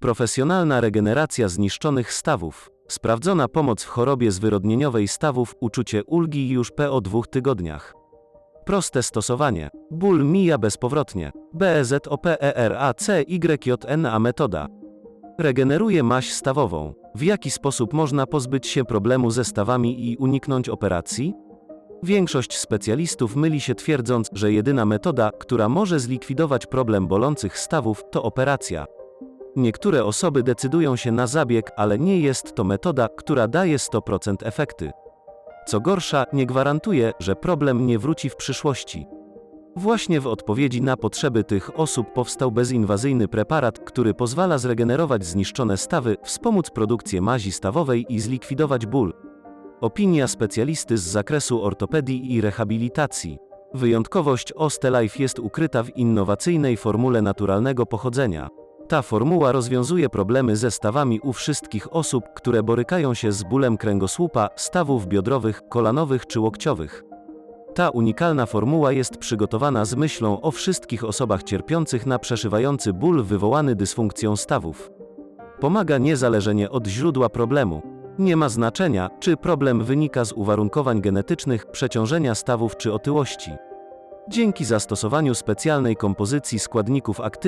Profesjonalna regeneracja zniszczonych stawów. Sprawdzona pomoc w chorobie zwyrodnieniowej stawów, uczucie ulgi już po dwóch tygodniach. Proste stosowanie. Ból mija bezpowrotnie. BEZOPERACYJNA metoda. Regeneruje maść stawową. W jaki sposób można pozbyć się problemu ze stawami i uniknąć operacji? Większość specjalistów myli się twierdząc, że jedyna metoda, która może zlikwidować problem bolących stawów, to operacja. Niektóre osoby decydują się na zabieg, ale nie jest to metoda, która daje 100% efekty. Co gorsza, nie gwarantuje, że problem nie wróci w przyszłości. Właśnie w odpowiedzi na potrzeby tych osób powstał bezinwazyjny preparat, który pozwala zregenerować zniszczone stawy, wspomóc produkcję mazi stawowej i zlikwidować ból. Opinia specjalisty z zakresu ortopedii i rehabilitacji. Wyjątkowość Ostelife jest ukryta w innowacyjnej formule naturalnego pochodzenia. Ta formuła rozwiązuje problemy ze stawami u wszystkich osób, które borykają się z bólem kręgosłupa, stawów biodrowych, kolanowych czy łokciowych. Ta unikalna formuła jest przygotowana z myślą o wszystkich osobach cierpiących na przeszywający ból wywołany dysfunkcją stawów. Pomaga niezależnie od źródła problemu. Nie ma znaczenia, czy problem wynika z uwarunkowań genetycznych, przeciążenia stawów czy otyłości. Dzięki zastosowaniu specjalnej kompozycji składników aktywnych,